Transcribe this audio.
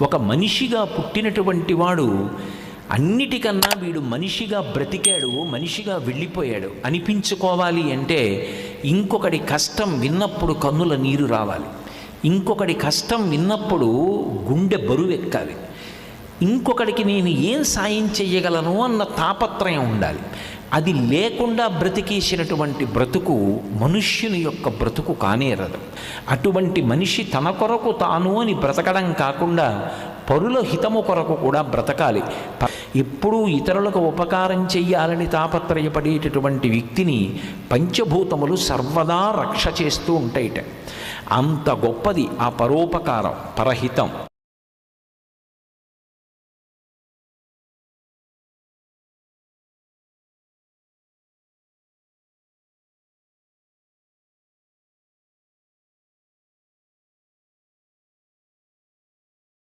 ఒక మనిషిగా పుట్టినటువంటి వాడు అన్నిటికన్నా వీడు మనిషిగా బ్రతికాడు మనిషిగా వెళ్ళిపోయాడు. అనిపించుకోవాలి అంటే ఇంకొకటి కష్టం విన్నప్పుడు కన్నుల నీరు రావాలి. ఇంకొకటి కష్టం విన్నప్పుడు గుండె బరువెక్కాలి ఇంకొకడికి నేను ఏం సాయం చేయగలను అన్న తాపత్రయం ఉండాలి. అది లేకుండా బ్రతికేసినటువంటి బ్రతుకు మనుష్యుని యొక్క బ్రతుకు కానేరదు. అటువంటి మనిషి తన కొరకు తాను అని బ్రతకడం కాకుండా పరుల హితము కొరకు కూడా బ్రతకాలి. ఎప్పుడూ ఇతరులకు ఉపకారం చెయ్యాలని తాపత్రయపడేటటువంటి వ్యక్తిని పంచభూతములు సర్వదా రక్ష చేస్తూ ఉంటాయిట. అంత గొప్పది ఆ పరోపకారం పరహితం.